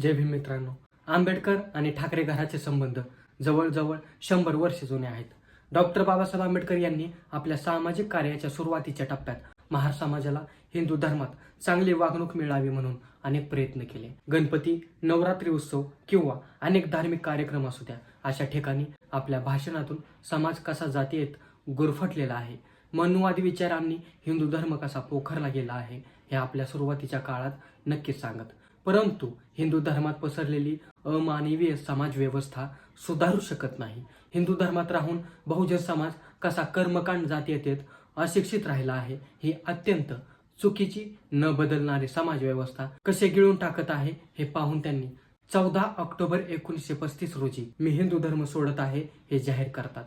जय भीम मित्रांनो. आंबेडकर आणि ठाकरे घराचे संबंध जवळजवळ शंभर वर्ष जुने आहेत. डॉक्टर बाबासाहेब आंबेडकर यांनी आपल्या सामाजिक कार्याच्या सुरुवातीच्या टप्प्यात महार समाजाला हिंदू धर्मात चांगली वागणूक मिळावी म्हणून अनेक प्रयत्न केले. गणपती नवरात्री उत्सव किंवा अनेक धार्मिक कार्यक्रम असू द्या अशा ठिकाणी आपल्या भाषणातून समाज कसा जातीयेत गुरफटलेला आहे मनुवादी विचारांनी हिंदू धर्म कसा पोखरला गेला आहे हे आपल्या सुरुवातीच्या काळात नक्कीच सांगत परंतु हिंदू धर्मात पसरलेली अमानवीय समाज व्यवस्था सुधारू शकत नाही. हिंदू धर्मात राहून बहुजन समाज कसा कर्मकांड जातीयतेत अशिक्षित राहिला आहे ही अत्यंत चुकीची न बदलणारी समाज व्यवस्था कसे गिळून टाकत आहे हे पाहून त्यांनी चौदा ऑक्टोबर एकोणीसशे पस्तीस रोजी मी हिंदू धर्म सोडत आहे हे जाहीर करतात.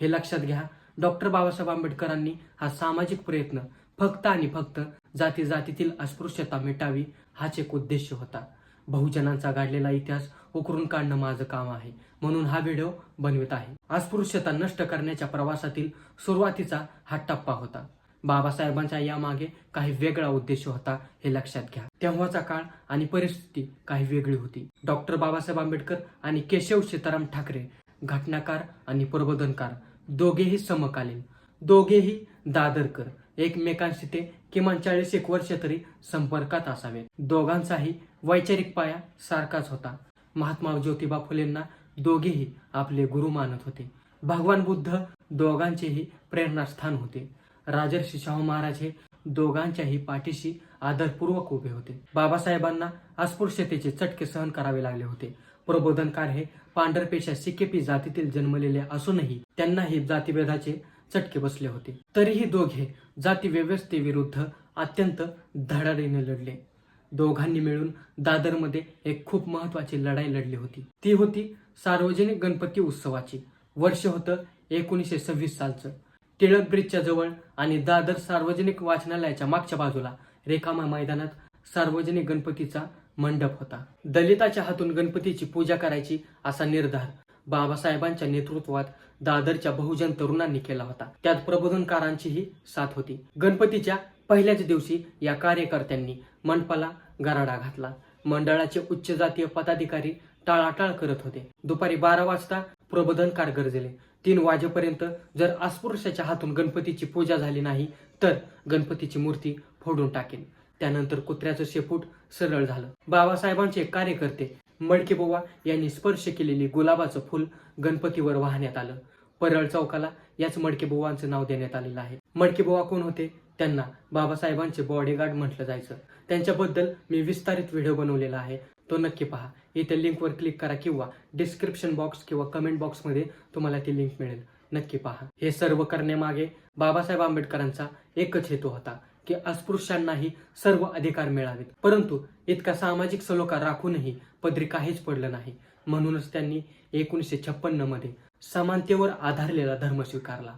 हे लक्षात घ्या डॉक्टर बाबासाहेब आंबेडकरांनी हा सामाजिक प्रयत्न फक्त आणि फक्त जाती जातीतील अस्पृश्यता मिटावी हाच एक उद्देश होता. बहुजनांचा गाडलेला इतिहास उकरून काढणं माझं काम आहे म्हणून हा व्हिडिओ बनवित आहे. अस्पृश्यता नष्ट करण्याच्या प्रवासातील सुरुवातीचा हा टप्पा होता. बाबासाहेबांच्या यामागे काही वेगळा उद्देश होता हे लक्षात घ्या. तेव्हाचा काळ आणि परिस्थिती काही वेगळी होती. डॉक्टर बाबासाहेब आंबेडकर आणि केशव सीताराम ठाकरे घटनाकार आणि प्रबोधनकार दोघेही समकालीन दोघेही दादरकर एकमेकांशी ते किमान चाळीस एक वर्ष तरी संपर्कात असावे. दोघांचाही वैचारिक पाया सारखाच होता. महात्मा ज्योतिबा फुलेंना दोघेही आपले गुरु मानत होते. भगवान बुद्ध दोघांचेही प्रेरणास्थान होते. राजर्षी शाहू महाराज हे दोघांच्याही पाठीशी आदरपूर्वक उभे होते. बाबासाहेबांना अस्पृश्यतेचे चटके सहन करावे लागले होते. प्रबोधनकार हे पांढरपेशा सिकेपी जातीतील जन्मलेले असूनही त्यांनाही जातीभेदाचे चटके बसले होते. तरीही दोघे जाती व्यवस्थेविरुद्ध अत्यंत धडाडीने लढले. दोघांनी मिळून दादरमध्ये एक खूप महत्वाची लढाई लढली होती. ती होती सार्वजनिक गणपती उत्सवाची. वर्ष होतं एकोणीसशे सव्वीस सालचं. टिळक ब्रिजच्या जवळ आणि दादर सार्वजनिक वाचनालयाच्या मागच्या बाजूला रेखामा मैदानात सार्वजनिक गणपतीचा मंडप होता. दलिताच्या हातून गणपतीची पूजा करायची असा निर्धार बाबासाहेबांच्या नेतृत्वात दादरच्या बहुजन तरुणांनी केला होता. त्यात प्रबोधनकारांचीही साथ होती. गणपतीच्या पहिल्याच दिवशी या कार्यकर्त्यांनी मंडपाला गराडा घातला. मंडळाचे उच्च जातीय पदाधिकारी टाळाटाळ करत होते. दुपारी बारा वाजता प्रबोधनकार गरजले. तीन वाजेपर्यंत जर अस्पृश्याच्या हातून गणपतीची पूजा झाली नाही तर गणपतीची मूर्ती फोडून टाकेल त्यानंतर कुत्र्याचं शेपूट सरळ झालं. बाबासाहेबांचे कार्यकर्ते मडकेबोवा यांनी स्पर्श केलेली गुलाबाचं फुल गणपतीवर वाहण्यात आलं. परळ चौकाला याच मडकेबोवांचं नाव देण्यात आलेलं आहे. मडकेबोवा कोण होते? त्यांना बाबासाहेबांचे बॉडीगार्ड म्हटलं जायचं. त्यांच्याबद्दल मी विस्तारित व्हिडिओ बनवलेला आहे. तो नक्की पहा. इथे लिंकवर क्लिक करा किंवा डिस्क्रिप्शन बॉक्स किंवा कमेंट बॉक्समध्ये तुम्हाला ती लिंक मिळेल. नक्की पहा. हे सर्व करण्यामागे बाबासाहेब आंबेडकरांचा एकच हेतू होता. की अस्पृश्यांनाही सर्व अधिकार मिळावेत. परंतु इतका सामाजिक सलोखा राखूनही पदरी काहीच पडलं नाही. म्हणूनच त्यांनी एकोणीसशे छप्पन्नमध्ये समानतेवर आधारलेला धर्म स्वीकारला.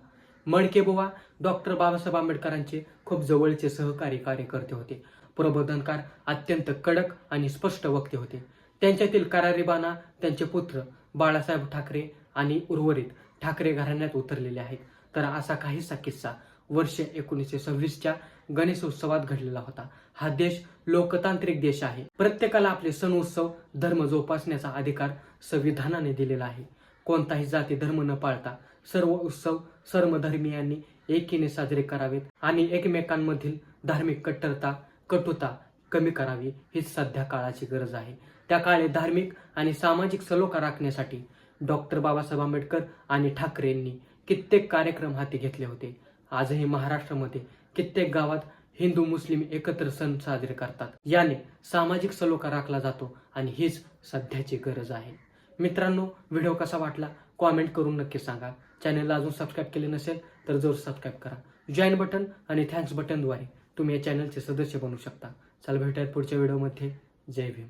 मणकेबुवा डॉक्टर बाबासाहेब आंबेडकरांचे खूप जवळचे सहकारी कार्यकर्ते होते. प्रबोधनकार अत्यंत कडक आणि स्पष्ट वक्ते होते. त्यांच्यातील करारीबाना त्यांचे पुत्र बाळासाहेब ठाकरे आणि उर्वरित ठाकरे घराण्यात उतरलेले आहेत. तर असा काहीसा किस्सा वर्ष एकोणीसशे सव्वीसच्या गणेश उत्सवात घडलेला होता. हा देश लोकतांत्रिक देश आहे. प्रत्येकाला आपले सण उत्सव धर्म जोपासण्याचा अधिकार संविधानाने दिलेला आहे. कोणताही जाती धर्म न पाळता सर्व उत्सव सर्वधर्मीयांनी एकीने साजरे करावेत आणि एकमेकांमधील धार्मिक कट्टरता कटुता कमी करावी हीच सध्या काळाची गरज आहे. त्या काळी धार्मिक आणि सामाजिक सलोखा राखण्यासाठी डॉक्टर बाबासाहेब आंबेडकर आणि ठाकरेंनी कित्येक कार्यक्रम हाती घेतले होते. आजही महाराष्ट्रामध्ये कित्येक गावात हिंदू मुस्लिम एकत्र सण साजरे करतात. याने सामाजिक सलोखा राखला जातो आणि हीच सध्याची गरज आहे. मित्रांनो व्हिडिओ कसा वाटला कॉमेंट करून नक्की सांगा. चॅनलला अजून सबस्क्राईब केले नसेल तर जरूर सबस्क्राईब करा. जॉईन बटन आणि थँक्स बटनद्वारे तुम्ही या चॅनलचे सदस्य बनू शकता. चला भेटूयात पुढच्या व्हिडिओमध्ये. जय भीम.